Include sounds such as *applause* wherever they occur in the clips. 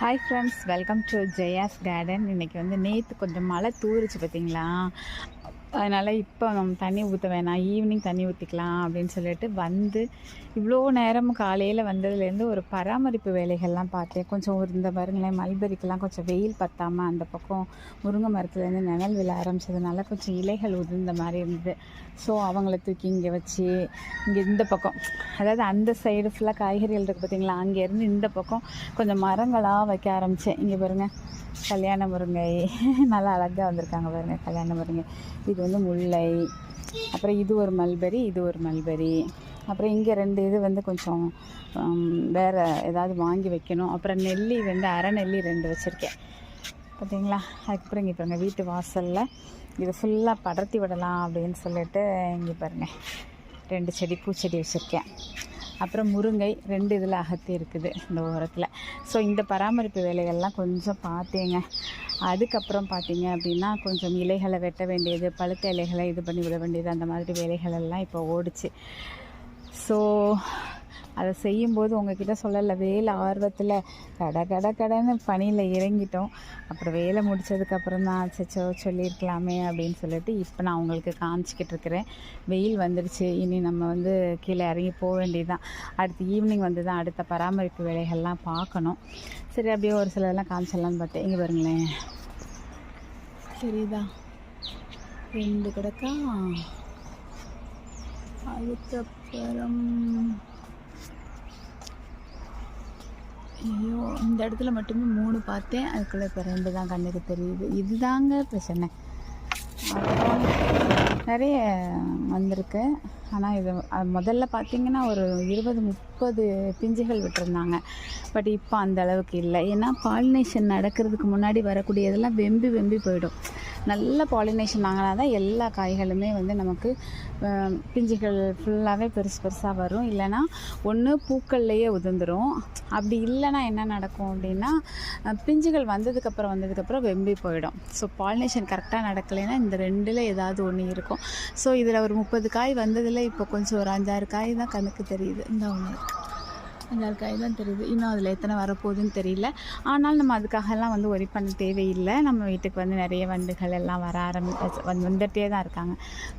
Hi friends welcome to Jaya's garden இன்றைக்கி வந்து நேற்று கொஞ்சம் மழை தூருச்சு பார்த்தீங்களா அதனால் இப்போ நம்ம தண்ணி ஊற்ற வேணாம். ஈவினிங் தண்ணி ஊற்றிக்கலாம் அப்படின்னு சொல்லிட்டு வந்து இவ்வளோ நேரம் காலையில் வந்ததுலேருந்து ஒரு பராமரிப்பு வேலைகள்லாம் பார்த்தேன். கொஞ்சம் ஒரு இந்த பாருங்களேன் மல்பெரிக்கெல்லாம் கொஞ்சம் வெயில் பத்தாமல் அந்த பக்கம் முருங்கை மரத்துலேருந்து நிழல் விழ ஆரம்பிச்சதுனால கொஞ்சம் இலைகள் உதிர்ந்த மாதிரி இருந்தது. ஸோ அவங்கள தூக்கி இங்கே வச்சு இங்கே இந்த பக்கம் அதாவது அந்த சைடு ஃபுல்லாக காய்கறிகள் இருக்குது பார்த்தீங்களா அங்கேருந்து இந்த பக்கம் கொஞ்சம் மரங்களாக வைக்க ஆரம்பித்தேன் இங்கே பாருங்கள் கல்யாண முருங்கை. *laughs* நல்லா அழகாக வந்திருக்காங்க பாருங்கள் கல்யாண முருங்கை. இது வந்து முல்லை அப்புறம் இது ஒரு மல்பெரி இது ஒரு மல்பெரி. அப்புறம் இங்கே ரெண்டு இது வந்து கொஞ்சம் வேறு ஏதாவது வாங்கி வைக்கணும். அப்புறம் நெல்லி வந்து அரை நெல்லி ரெண்டு வச்சுருக்கேன். பார்த்தீங்களா அதுக்கப்புறம் இங்கே பாருங்கள் வீட்டு வாசலில் இது ஃபுல்லாக படர்த்தி விடலாம் அப்படின்னு சொல்லிட்டு இங்கே பாருங்கள் ரெண்டு செடி பூச்செடி வச்சுருக்கேன். அப்புறம் முருங்கை ரெண்டு இதில் அகத்தி இருக்குது இந்த ஓரத்தில். ஸோ இந்த பராமரிப்பு வேலைகள்லாம் கொஞ்சம் பார்த்தேங்க. அதுக்கப்புறம் பார்த்தீங்க அப்படின்னா கொஞ்சம் இலைகளை வெட்ட வேண்டியது பழுத்த இலைகளை இது பண்ணி விட வேண்டியது அந்த மாதிரி வேலைகள் எல்லாம் இப்போ ஓடுச்சு. ஸோ அதை செய்யும்போது உங்ககிட்ட சொல்லலை வேலை ஆர்வத்தில் கட கட கடன்னு பணியில் இறங்கிட்டோம். அப்புறம் வேலை முடிச்சதுக்கப்புறம் தான் அச்சோ சொல்லியிருக்கலாமே அப்படின்னு சொல்லிட்டு இப்போ நான் உங்களுக்கு காமிச்சிக்கிட்டு இருக்கிறேன். வெயில் வந்துடுச்சு இனி நம்ம வந்து கீழே இறங்கி போக வேண்டியதுதான். அடுத்து ஈவினிங் வந்து தான் அடுத்த பராமரிப்பு வேலைகள்லாம் பார்க்கணும். சரி அப்படியே ஒரு சிலதெல்லாம் காமிச்சிடலான்னு பார்த்தேன். இங்கே பாருங்களேன். சரிதா ரெண்டு கிடக்கா? அதுக்கப்புறம் ஐயோ இந்த இடத்துல மட்டுமே மூணு பார்த்தேன். அதுக்குள்ளே இப்போ ரெண்டு தான் கண்ணுக்கு தெரியுது. இதுதாங்க பிரச்சனை. அப்புறம் நிறைய வந்திருக்கு. ஆனால் இது அது முதல்ல பார்த்தீங்கன்னா ஒரு இருபது முப்பது பிஞ்சுகள் விட்டுருந்தாங்க. பட் இப்போ அந்த அளவுக்கு இல்லை. ஏன்னா பாலினேஷன் நடக்கிறதுக்கு முன்னாடி வரக்கூடியதெல்லாம் வெம்பி வெம்பி போயிடும். நல்ல பாலினேஷன் ஆகினா தான் எல்லா காய்களுமே வந்து நமக்கு பிஞ்சுகள் ஃபுல்லாகவே பெருசு பெருசாக வரும். இல்லைன்னா ஒன்று பூக்கள்லேயே உதிர்ந்துடும் அப்படி இல்லைன்னா என்ன நடக்கும் அப்படின்னா பிஞ்சுகள் வந்ததுக்கப்புறம் வந்ததுக்கப்புறம் வெம்பி போயிடும். ஸோ பாலினேஷன் கரெக்டாக நடக்கலைன்னா இந்த ரெண்டில் ஏதாவது ஒன்று இருக்கும். ஸோ இதில் ஒரு முப்பது காய் வந்ததில் இப்போ கொஞ்சம் ஒரு அஞ்சாறு காய் தான் கணக்கு தெரியுது. இந்த ஒன்று அஞ்சாறு காய் தான் தெரியுது. இன்னும் அதில் எத்தனை வரப்போகுதுன்னு தெரியல. ஆனால் நம்ம அதுக்காகலாம் வந்து ஒரி பண்ண தேவையில்லை. நம்ம வீட்டுக்கு வந்து நிறைய வண்டுகள் எல்லாம் வர ஆரம்பி வந்து வந்துகிட்டே தான் இருக்காங்க.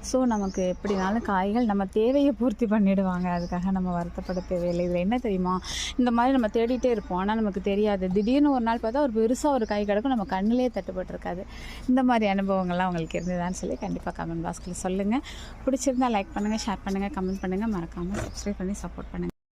ஸோ நமக்கு எப்படினாலும் காய்கள் நம்ம தேவையை பூர்த்தி பண்ணிடுவாங்க. அதுக்காக நம்ம வருத்தப்பட தேவையில்லை. இதில் என்ன தெரியுமா? இந்த மாதிரி நம்ம தேடிட்டே இருப்போம். ஆனால் நமக்கு தெரியாது. திடீர்னு ஒரு நாள் பார்த்தா ஒரு பெருசாக ஒரு காய் கிடக்கும். நம்ம கண்ணிலே தட்டுப்பட்டிருக்காது. இந்த மாதிரி அனுபவங்கள்லாம் உங்களுக்கு இருந்ததான்னு சொல்லி கண்டிப்பாக கமெண்ட் பாக்ஸில் சொல்லுங்கள் பிடிச்சிருந்தா லைக் பண்ணுங்கள் ஷேர் பண்ணுங்கள் கமெண்ட் பண்ணுங்கள் மறக்காமல் சப்ஸ்கிரைப் பண்ணி சப்போர்ட் பண்ணுங்கள்